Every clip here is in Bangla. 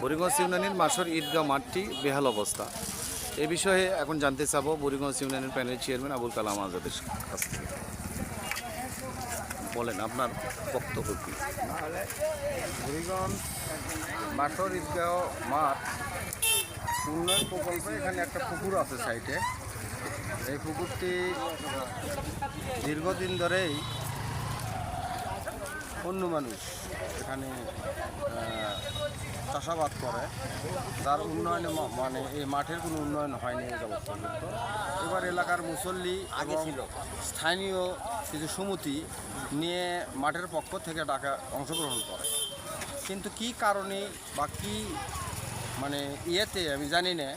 বুড়িগঞ্জ ইউনিয়নের মাসর ঈদগাহ মাঠটি বেহাল অবস্থা। এ বিষয়ে এখন জানতে চাবো বুড়িগঞ্জ ইউনিয়নের প্যানেল চেয়ারম্যান আবুল কালাম আজাদের কাছ থেকে। বলেন, আপনার বক্তব্য কি? ঈদগাহ মাঠ উন্নয়ন প্রকল্পে এখানে একটা পুকুর আছে সাইডে। এই পুকুরটি দীর্ঘদিন ধরেই অন্য মানুষ এখানে চাষাবাদ করে। তার উন্নয়নে মানে এই মাঠের কোনো উন্নয়ন হয়নি যাবৎ পর্যন্ত এবার এলাকার মুসল্লি আগে ছিল। স্থানীয় কিছু সমিতি নিয়ে মাঠের পক্ষ থেকে টাকা অংশগ্রহণ করে। কিন্তু কি কারণে বা কী মানে ইয়েতে আমি জানি না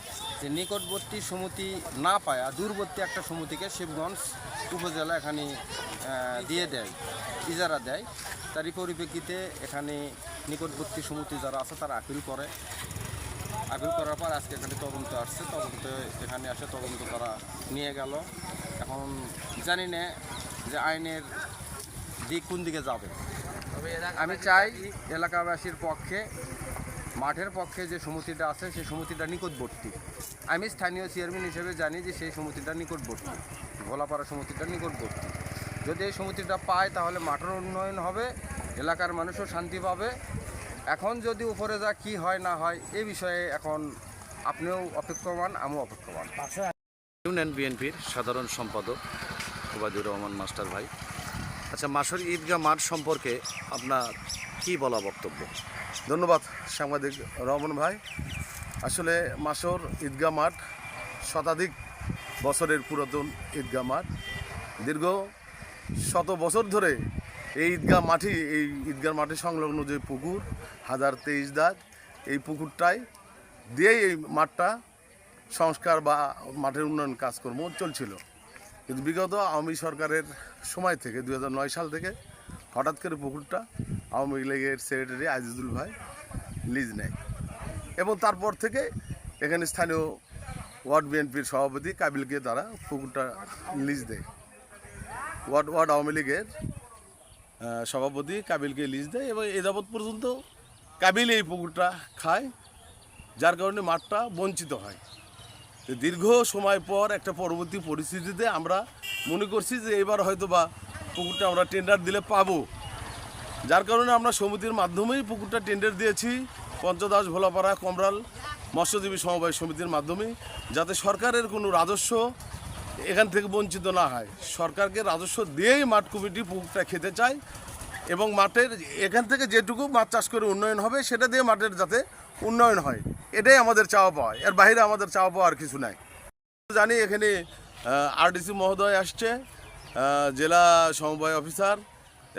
যে নিকটবর্তী সমিতি না পায় আর দূরবর্তী একটা সমিতিকে শিবগঞ্জ উপজেলা এখানে দিয়ে দেয় ইজারা দেয়। তারই পরিপ্রেক্ষিতে এখানে নিকটবর্তী সমিতি যারা আছে তারা আপিল করে। আপিল করার পর আজকে এখানে তদন্ত আসছে। তদন্ত এখানে আসে তদন্ত করা নিয়ে গেল। এখন জানি না যে আইনের দিক কোন দিকে যাবে। আমি চাই এলাকাবাসীর পক্ষে মাঠের পক্ষে যে সমিতিটা আছে, সেই সমিতিটা নিকটবর্তী। আমি স্থানীয় চেয়ারম্যান হিসেবে জানি যে সেই সমিতিটা নিকটবর্তী। ভোলাপাড়া সমিতিটা নিকটবর্তী। যদি এই সমিতিটা পায়, তাহলে মাঠের উন্নয়ন হবে, এলাকার মানুষও শান্তি পাবে। এখন যদি উপরে যা কি হয়, না হয় এই বিষয়ে এখন আপনিও অপেক্ষমান, আমিও অপেক্ষমান। ইউনিয়ন বিএনপির সাধারণ সম্পাদক ওবায়দুর রহমান মাস্টার ভাই। আচ্ছা মাসুর ঈদগাহ মাঠ সম্পর্কে আপনার কি বলা বক্তব্য? ধন্যবাদ সাংবাদিক রহমান ভাই। আসলে মাসর ঈদগাহ মাঠ শতাধিক বছরের পুরাতন ঈদগাহ মাঠ। দীর্ঘ শত বছর ধরে এই ঈদগাহ মাঠই, এই ঈদগাহ মাঠে সংলগ্ন যে পুকুর, হাজার তেইশ দাগ, এই পুকুরটাই দিয়েই এই মাঠটা সংস্কার বা মাঠের উন্নয়ন কাজকর্ম চলছিল। কিন্তু বিগত আওয়ামী সরকারের সময় থেকে দু হাজার নয় সাল থেকে হঠাৎ করে পুকুরটা আওয়ামী লীগের সেক্রেটারি আজিজুল ভাই লিজ নেয়। এবং তারপর থেকে এখানে স্থানীয় ওয়ার্ড বিএনপির সভাপতি কাবিলকে তারা পুকুরটা লিজ দেয়। ওয়ার্ড ওয়ার্ড আওয়ামী লীগের সভাপতি কাবিলকে লিজ দেয় এবং এ যাবৎ পর্যন্ত কাবিল এই পুকুরটা খায়, যার কারণে মাঠটা বঞ্চিত হয়। দীর্ঘ সময় পর একটা পরবর্তী পরিস্থিতিতে আমরা মনে করছি যে এবার হয়তো বা পুকুরটা আমরা টেন্ডার দিলে পাবো। যার কারণে আমরা সমিতির মাধ্যমেই পুকুরটা টেন্ডার দিয়েছি, পঞ্চদাস, ভোলাপাড়া, কমরাল, মৎস্যজীবী সমবায় সমিতির মাধ্যমে যাতে সরকারের কোনো রাজস্ব এখান থেকে বঞ্চিত না হয়। সরকারকে রাজস্ব দিয়েই মাঠ কমিটি পুকুরটা খেতে চায় এবং মাঠের এখান থেকে যেটুকু মাছ চাষ করে উন্নয়ন হবে, সেটা দিয়ে মাঠের যাতে উন্নয়ন হয়। এটাই আমাদের চাওয়া পাওয়া। এর বাইরে আমাদের চাওয়া পাওয়া আর কিছু নাই। জানি এখানে আরডিসি মহোদয় আসছে। জেলা সমবায় অফিসার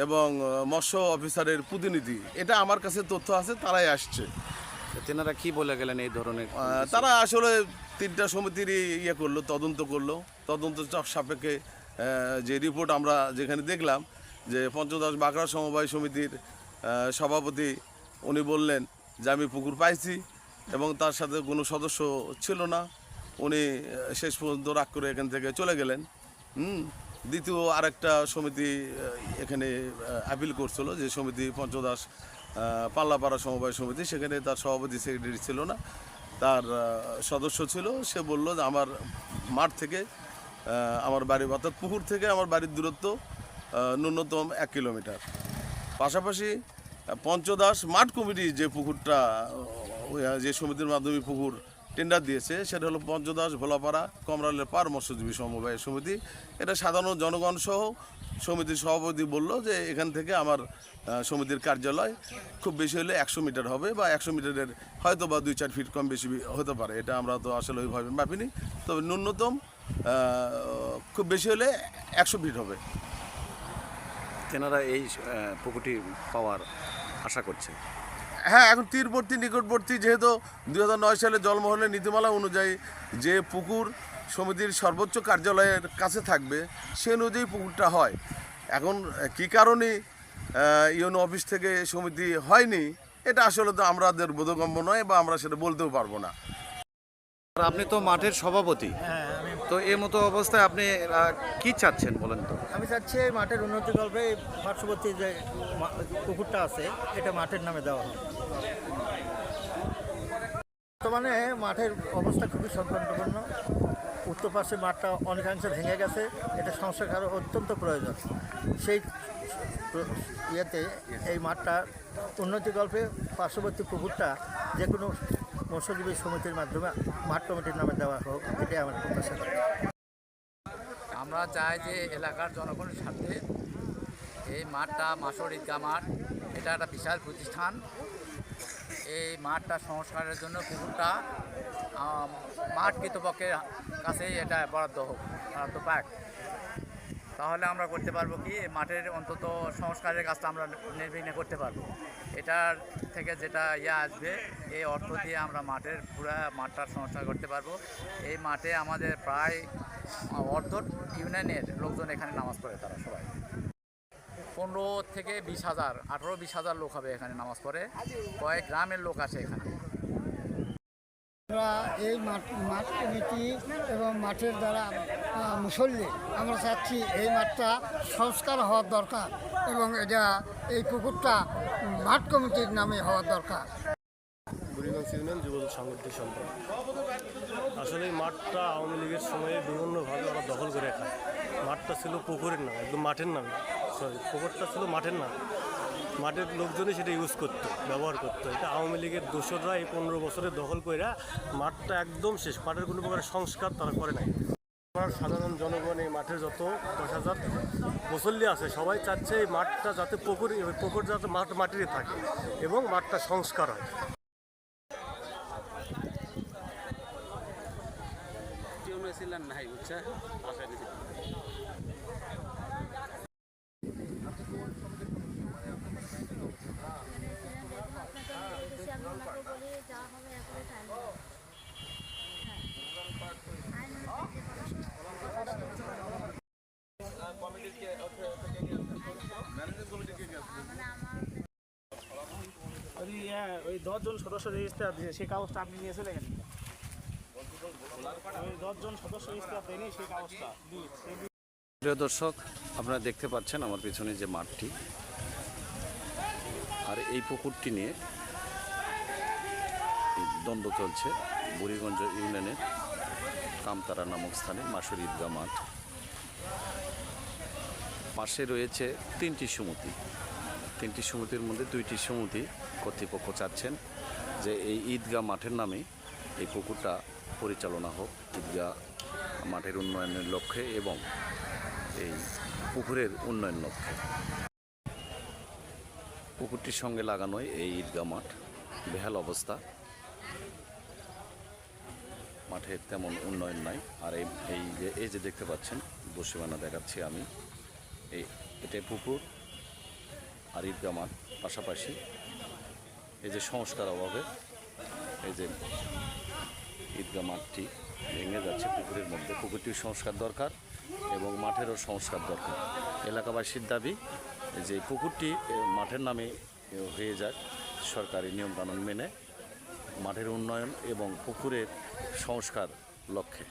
এবং মৎস্য অফিসারের প্রতিনিধি। এটা আমার কাছে তথ্য আছে তারাই আসছে। তেনারা কি বলে গেলেন এই ধরনের তারা আসলে তিনটা সমিতির ইয়ে করল তদন্ত করল। তদন্ত চাপ সাপেক্ষে যে রিপোর্ট আমরা যেখানে দেখলাম যে পঞ্চদশ বাঁকড়া সমবায় সমিতির সভাপতি উনি বললেন যে আমি পুকুর পাইছি এবং তার সাথে কোনো সদস্য ছিল না। উনি শেষ পর্যন্ত রাগ করে এখান থেকে চলে গেলেন। হুম? দ্বিতীয় আরেকটা সমিতি এখানে আপিল করছিল যে সমিতি পঞ্চদাস পাল্লাপাড়া সমবায় সমিতি, সেখানে তার সভাপতি সেক্রেটারি ছিল না। তার সদস্য ছিল। সে বলল যে আমার মাঠ থেকে আমার বাড়ি, অর্থাৎ পুকুর থেকে আমার বাড়ির দূরত্ব ন্যূনতম এক কিলোমিটার। পাশাপাশি পঞ্চদাস মাঠ কমিটি যে পুকুরটা যে সমিতির মাধ্যমে পুকুর টেন্ডার দিয়েছে, সেটা হলো পঞ্চদাস ভোলাপাড়া, কমরালের পার মৎস্যজীবী সমবায় সমিতি। এটা সাধারণ জনগণ সহ সমিতির সভাপতি বলল যে এখান থেকে আমার সমিতির কার্যালয় খুব বেশি হলে একশো মিটার হবে বা একশো মিটারের হয়তো বা দুই চার ফিট কম বেশি হতে পারে। এটা আমরা তো আসলে ওইভাবে মাপিনি। তবে ন্যূনতম খুব বেশি হলে একশো ফিট হবে। তেনারা এই পুকুরটি পাওয়ার আশা করছে? হ্যাঁ এখন তীরবর্তী নিকটবর্তী যেহেতু দু হাজার নয় সালে জলমহলের নীতিমালা অনুযায়ী যে পুকুর সমিতির সর্বোচ্চ কার্যালয়ের কাছে থাকবে সে অনুযায়ী পুকুরটা হয়। এখন কী কারণে ইউনো অফিস থেকে সমিতি হয়নি এটা আসলে তো আমাদের বোধগম্য নয় বা আমরা সেটা বলতেও পারব না। আর আপনি তো মাঠের সভাপতি। হ্যাঁ। তো এই মতো অবস্থায় আপনি কি চাচ্ছেন বলেন তো? আমি চাচ্ছি এই মাঠের উন্নতি গল্পে পার্শ্ববর্তী যে পুকুরটা আছে, এটা মাঠের নামে দেওয়া হবে বর্তমানে মাঠের অবস্থা খুবই সংকটপূর্ণ। উত্তর পাশে মাঠটা অনেকাংশে ভেঙে গেছে। এটা সংস্কার অত্যন্ত প্রয়োজন। সেই ইয়েতে এই মাঠটা উন্নতি গল্পে পার্শ্ববর্তী পুকুরটা যে কোনো মৎস্যজীবী সমিতির মাধ্যমে মাঠ কমিটির নামে দেওয়া হোক, এটাই আমার প্রত্যাশা আমরা চাই যে এলাকার জনগণের সাথে এই মাঠটা মাসর ঈদগা মাঠ, এটা একটা বিশাল প্রতিষ্ঠান। এই মাঠটা সংস্কারের জন্য পুকুরটা মাঠ কৃতপক্ষের কাছেই এটা বরাদ্দ হোক। বরাদ্দ পাক। তাহলে আমরা করতে পারব কি, মাঠের অন্তত সংস্কারের কাজটা আমরা নির্বিঘ্নে করতে পারব। এটার থেকে যেটা ইয়ে আসবে, এই অর্থ দিয়ে আমরা মাঠের পুরা মাঠটার সংস্কার করতে পারব। এই মাঠে আমাদের প্রায় অর্ধ ইউনিয়নের লোকজন এখানে নামাজ পড়ে, তারা সবাই। পনেরো থেকে বিশ হাজার, আঠারো বিশ হাজার লোক হবে এখানে নামাজ পড়ে। কয়েক গ্রামের লোক আসে এখানে। আমরা এই মাঠ মাঠ কমিটি এবং মাঠের দ্বারা মুসল্লি। আমরা চাচ্ছি এই মাঠটা সংস্কার হওয়ার দরকার এবং এটা এই পুকুরটা মাঠ কমিটির নামে হওয়ার দরকার। যুব আসলে এই মাঠটা আওয়ামী লীগের সময়ে বিভিন্নভাবে ওরা দখল করে খায় মাঠটা ছিল পুকুরের নাম, একদম মাঠের নাম। সরি পুকুরটা ছিল মাঠের নাম। মাঠের লোকজনই সেটা ইউজ করতো, ব্যবহার করতো। এটা আওয়ামী লীগের দোসররা এই পনেরো বছরে দখল করে মাঠটা একদম শেষ। মাঠের কোনো প্রকার সংস্কার তারা করে নাই। সাধারণ জনগণ এই মাঠে যত দশ হাজার মুসল্লি আছে, সবাই চাচ্ছে এই মাঠটা যাতে পুকুর পুকুর যাতে মাঠ মাটিরই থাকে এবং মাঠটা সংস্কার হয়। ওই হ্যাঁ ওই দশজন সদস্য রেজিস্টার দিয়েছে, সেই কাগজটা আপনি নিয়ে চলে গেলেন দশজন সদস্য ইস্তেহার দেয়নি, সেই কাগজটা। প্রিয় দর্শক, আপনারা দেখতে পাচ্ছেন আমার পিছনে যে মাঠটি। আর এই পুকুরটি নিয়ে দ্বন্দ্ব চলছে বুড়িগঞ্জ ইউনিয়নের কামতারা নামক স্থানে, মাসুর ঈদগাহ মাঠ। পাশে রয়েছে তিনটি সমিতি। তিনটি সমিতির মধ্যে দুইটি সমিতি কর্তৃপক্ষ চাচ্ছেন যে এই ঈদগাহ মাঠের নামে এই পুকুরটা পরিচালনা হোক, ঈদগাহ মাঠের উন্নয়নের লক্ষ্যে এবং এই পুকুরের উন্নয়ন লক্ষ্যে। পুকুরটির সঙ্গে লাগানোই এই ঈদগাহ মাঠ। বেহাল অবস্থা। মাঠের তেমন উন্নয়ন নাই। আর এই যে এই যে দেখতে পাচ্ছেন বসিমানা দেখাচ্ছি আমি। এই এটাই পুকুর। আর ঈদগাহ মাঠ পাশাপাশি এই যে সংস্কার অভাবে এই যে ঈদগাহ মাঠটি ভেঙে যাচ্ছে, পুকুরের মধ্যে। পুকুরটির সংস্কার দরকার এবং মাঠেরও সংস্কার দরকার। এলাকাবাসীর দাবি যে পুকুরটি মাঠের নামে হয়ে যাক সরকারি নিয়মকানুন মেনে। মাঠের উন্নয়ন এবং পুকুরের সংস্কার লক্ষ্যে।